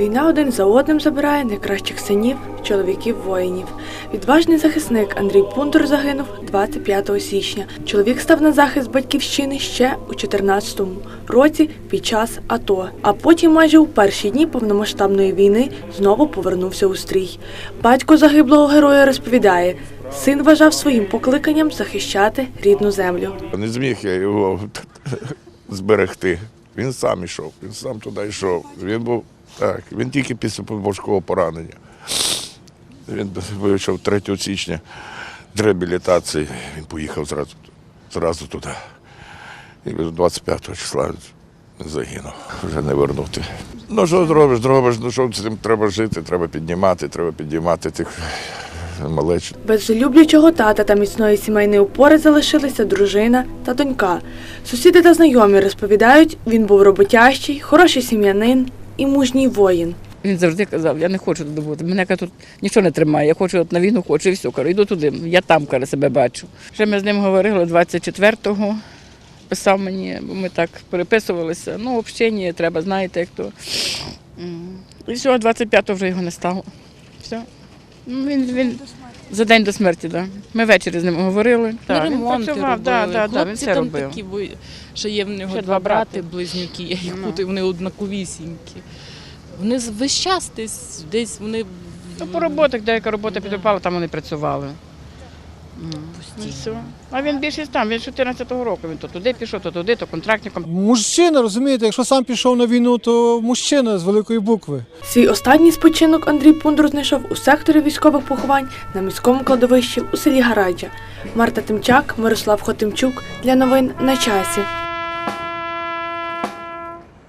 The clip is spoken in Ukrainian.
Війна один за одним забирає найкращих синів, чоловіків воїнів. Відважний захисник Андрій Пундур загинув 25 січня. Чоловік став на захист батьківщини ще у 14 році під час АТО. А потім, майже у перші дні повномасштабної війни, знову повернувся у стрій. Батько загиблого героя розповідає. Син вважав своїм покликанням захищати рідну землю. Не зміг я його зберегти. Він сам йшов, він сам туди йшов. Він був так, він тільки після важкого поранення. Він вийшов 3 січня з реабілітації. Він поїхав зразу, зразу туди. І 25 числа загинув. Вже не вернути. Ну що зробиш, зробиш, ну що цим треба жити, треба піднімати, треба піднімати тих малеч. Без люблячого тата та міцної сімейної опори залишилися дружина та донька. Сусіди та знайомі розповідають, він був роботящий, хороший сім'янин і мужній воїн. Він завжди казав, я не хочу туди бути. Мене каже, тут нічого не тримає. Я хочу от на війну, хочу і все. Кажу, йду туди. Я там каже, себе бачу. Ще ми з ним говорили 24-го. Писав мені, бо ми так переписувалися. Ну, общення треба, знаєте, як то. І все, 25-го вже його не стало. Все. Ну, він, він за день до смерті, так. Да. Ми ввечері з ним говорили. Так, він ремонти працював, да, да, да, він все там робив. такі, бо ще є в нього Ще два два брати. брати, близнюки, я їх Ну. путаю, вони однаковісінькі. Вони з- весь час десь, десь вони Ну, по роботах, деяка робота підпала, там вони працювали. Ну, і все. А він більше там, він з 14-го року. Він то туди пішов, то туди, то контрактником. Мужчина, розумієте, якщо сам пішов на війну, то мужчина з великої букви. Свій останній спочинок Андрій Пундур знайшов у секторі військових поховань на міському кладовищі у селі Гараджа. Марта Тимчак, Мирослав Хотимчук для новин на часі.